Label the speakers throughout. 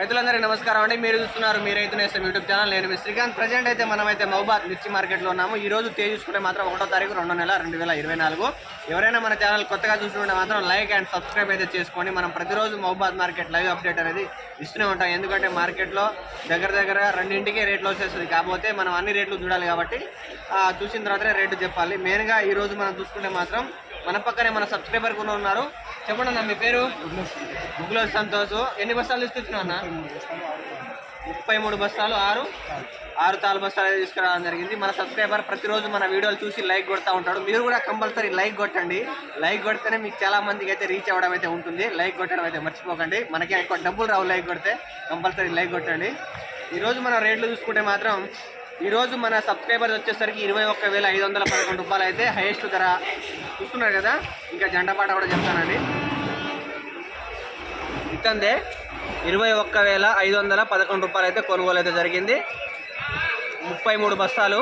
Speaker 1: రైతులందరికీ నమస్కారం అండి. మీరు చూస్తున్నారు మీరు రైతు నేస్తం యూట్యూబ్ ఛానల్. నేను మీ శ్రీకాంత్. ప్రజెంట్ అయితే మనమైతే మహబాద్ మిర్చి మార్కెట్లో ఉన్నాము. ఈ రోజు తేజ్ చూసుకుంటే మాత్రం ఒకటో తారీఖు రెండో నెల రెండు వేల ఇరవై నాలుగు. ఎవరైనా మన ఛానల్ కొత్తగా చూసుకుంటే మాత్రం లైక్ అండ్ సబ్స్క్రైబ్ అయితే చేసుకోండి. మనం ప్రతిరోజు మహబాద్ మార్కెట్ లైవ్ అప్డేట్ అనేది ఇస్తూనే ఉంటాం. ఎందుకంటే మార్కెట్లో దగ్గర దగ్గర రెండింటికే రేట్లు వచ్చేస్తుంది. కాకపోతే మనం అన్ని రేట్లు చూడాలి కాబట్టి చూసిన తర్వాతనే రేటు చెప్పాలి. మెయిన్గా ఈ రోజు మనం చూసుకుంటే మాత్రం మన పక్కనే మన సబ్స్క్రైబర్ కూడా ఉన్నారు. చెప్పండి అన్న మీ పేరు? ముగ్గులో సంతోష్. ఎన్ని బస్తాలు తీసుకొచ్చినావు అన్న? ముప్పై మూడు బస్తాలు ఆరు? ఆరు తాలు బస్తాలు తీసుకురావడం జరిగింది. మన సబ్స్క్రైబర్ ప్రతిరోజు మన వీడియోలు చూసి లైక్ కొడతా ఉంటాడు. మీరు కూడా కంపల్సరీ లైక్ కొట్టండి. లైక్ కొడితేనే మీకు చాలా మందికి అయితే రీచ్ అవ్వడం అయితే ఉంటుంది. లైక్ కొట్టడం అయితే మర్చిపోకండి. మనకి ఎక్కువ డబ్బులు రావు లైక్ కొడితే కంపల్సరీ లైక్ కొట్టండి. ఈరోజు మన రేట్లు చూసుకుంటే మాత్రం ఈరోజు మన సబ్స్క్రైబర్స్ వచ్చేసరికి ఇరవై ఒక్క వేల ఐదు వందల పదకొండు రూపాయలు అయితే హైయెస్ట్ ధర చూస్తున్నారు కదా? ఇంకా జంటపాట కూడా చెప్తానండి. ఇతందే ఇరవై ఒక్క వేల ఐదు వందల పదకొండు రూపాయలు అయితే కొనుగోలు అయితే జరిగింది. ముప్పై మూడు బస్తాలు.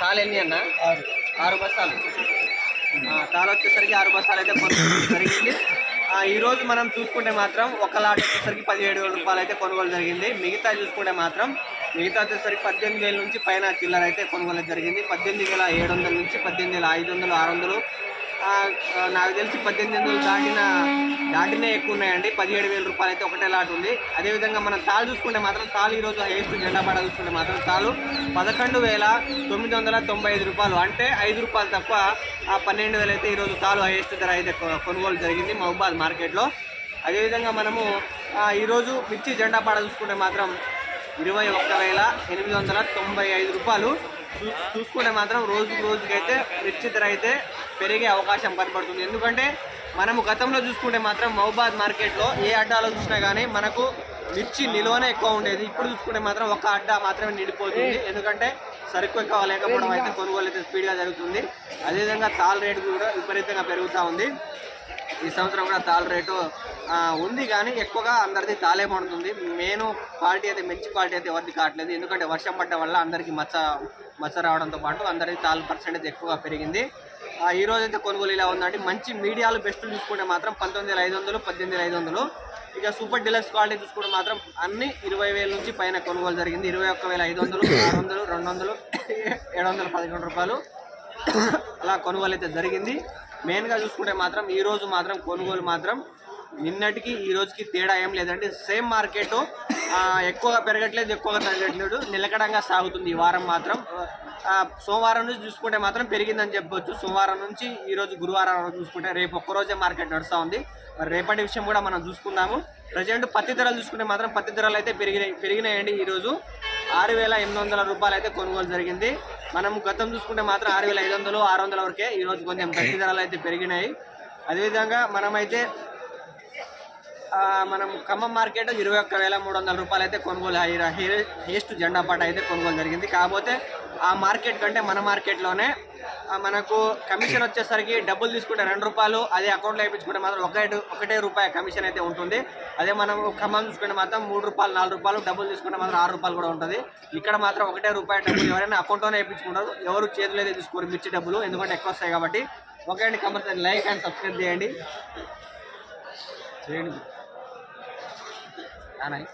Speaker 1: తాలు ఎన్ని అన్న?
Speaker 2: ఆరు.
Speaker 1: ఆరు బస్తాలు. తాలు వచ్చేసరికి ఆరు బస్తాలు అయితే కొనుగోలు జరిగింది. ఆ, ఈ రోజు మనం చూసుకుంటే మాత్రం ఒక లాట్ వచ్చేసరికి పదిహేడు వేల రూపాయలు అయితే కొనుగోలు జరిగింది. మిగతా చూసుకుంటే మాత్రం మిగతా వచ్చేసరికి పద్దెనిమిది వేల నుంచి పైన చిల్లర అయితే కొనుగోలు జరిగింది. పద్దెనిమిది వేల ఏడు వందల నుంచి పద్దెనిమిది వేల ఐదు వందలు ఆరు వందలు. నాకు తెలిసి పద్దెనిమిది వందలు దాటిన దాటినే ఎక్కువ ఉన్నాయండి. పదిహేడు వేల రూపాయలు అయితే ఒకటే లాట్ ఉంది. అదేవిధంగా మనం తాలు చూసుకుంటే మాత్రం తాలు ఈరోజు హైయెస్ట్ జెండాపాడ చూసుకుంటే మాత్రం తాలు పదకొండు వేల తొమ్మిది వందల తొంభై ఐదు రూపాయలు. అంటే ఐదు రూపాయలు తప్ప ఆ పన్నెండు వేలు అయితే ఈరోజు తాలు హైయెస్ట్ ధర అయితే కొనుగోలు జరిగింది మహబాద్ మార్కెట్లో. అదేవిధంగా మనము ఈరోజు మిర్చి జెండా పాడ చూసుకుంటే మాత్రం ఇరవై ఒక్క వేల ఎనిమిది వందల తొంభై ఐదు రూపాయలు. చూ చూసుకుంటే మాత్రం రోజు రోజుకైతే మిర్చి ధర అయితే పెరిగే అవకాశం కనపడుతుంది ఎందుకంటే మనము గతంలో చూసుకుంటే మాత్రం మహబాద్ మార్కెట్లో ఏ అడ్డాలో చూసినా కానీ మనకు మిర్చి నిల్వనే ఎక్కువ ఉండేది. ఇప్పుడు చూసుకుంటే మాత్రం ఒక అడ్డా మాత్రమే నిండిపోతుంది. ఎందుకంటే సరుకు ఎక్కువ లేకపోవడం అయితే కొనుగోలు అయితే స్పీడ్గా జరుగుతుంది. అదేవిధంగా తాల్ రేటు కూడా విపరీతంగా పెరుగుతూ ఉంది. ఈ సంవత్సరం కూడా తాల్ రేటు ఉంది కానీ ఎక్కువగా అందరిది తాలే పడుతుంది మెయిన్ క్వాలిటీ అయితే మంచి క్వాలిటీ అయితే ఎవరిది కావట్లేదు. ఎందుకంటే వర్షం పడ్డ వల్ల అందరికీ మచ్చ మచ్చ రావడంతో పాటు అందరిది తాలు పర్సెంటేజ్ ఎక్కువగా పెరిగింది. ఈ రోజు అయితే కొనుగోలు ఇలా ఉందంటే మంచి మీడియాలు బెస్ట్ చూసుకుంటే మాత్రం పంతొమ్మిది వేల ఐదు వందలు పద్దెనిమిది వేల ఐదు వందలు. ఇక సూపర్ డీలక్స్ క్వాలిటీ చూసుకుంటే మాత్రం అన్ని ఇరవై వేల నుంచి పైన కొనుగోలు జరిగింది. ఇరవై ఒక్క వేల ఐదు వందలు ఆరు వందలు రెండు వందలు ఏడు వందల పదకొండు రూపాయలు అలా కొనుగోలు అయితే జరిగింది. మెయిన్గా చూసుకుంటే మాత్రం ఈరోజు మాత్రం కొనుగోలు మాత్రం నిన్నటికి ఈ రోజుకి తేడా ఏం లేదంటే సేమ్ మార్కెట్ ఎక్కువగా పెరగట్లేదు ఎక్కువగా తగ్గట్లేదు. నిలకడంగా సాగుతుంది ఈ వారం మాత్రం. సోమవారం నుంచి చూసుకుంటే మాత్రం పెరిగిందని చెప్పొచ్చు. సోమవారం నుంచి ఈ రోజు గురువారం చూసుకుంటే రేపు ఒక్కరోజే మార్కెట్ నడుస్తూ ఉంది. మరి రేపటి విషయం కూడా మనం చూసుకుందాము. ప్రజెంట్ పత్తి ధరలు చూసుకుంటే మాత్రం పత్తి ధరలు అయితే పెరిగినాయి పెరిగినాయండి ఈరోజు ఆరు వేల ఎనిమిది వందల రూపాయలు అయితే కొనుగోలు జరిగింది. మనం గతం చూసుకుంటే మాత్రం ఆరు వేల ఐదు వందలు ఆరు వందల వరకే ఈరోజు కొంచెం పత్తి ధరలు అయితే పెరిగినాయి. అదేవిధంగా మనమైతే మనం ఖమ్మం మార్కెట్ ఇరవై ఒక్క వేల మూడు వందల రూపాయలు అయితే కొనుగోలు హై- హై- జెండా పాట అయితే కొనుగోలు జరిగింది. కాకపోతే ఆ మార్కెట్ కంటే మన మార్కెట్లోనే మనకు కమిషన్ వచ్చేసరికి డబ్బులు తీసుకుంటే రెండు రూపాయలు అదే అకౌంట్లో వేయించుకుంటే మాత్రం ఒకటే ఒకటే రూపాయి కమిషన్ అయితే ఉంటుంది. అదే మనం ఖమ్మం చూసుకుంటే మాత్రం మూడు రూపాయలు నాలుగు రూపాయలు డబ్బులు తీసుకుంటే మాత్రం ఆరు రూపాయలు కూడా ఉంటుంది. ఇక్కడ మాత్రం ఒకటే రూపాయి డబ్బులు ఎవరైనా అకౌంట్లోనే వేయించుకుంటారు. ఎవరు చేతులు అయితే తీసుకోరు మిర్చి డబ్బులు ఎందుకంటే ఎక్కువ వస్తాయి కాబట్టి. ఓకే అండి కంపల్సరీ లైక్ అండ్ సబ్స్క్రైబ్ చేయండి. చేయండి. নাই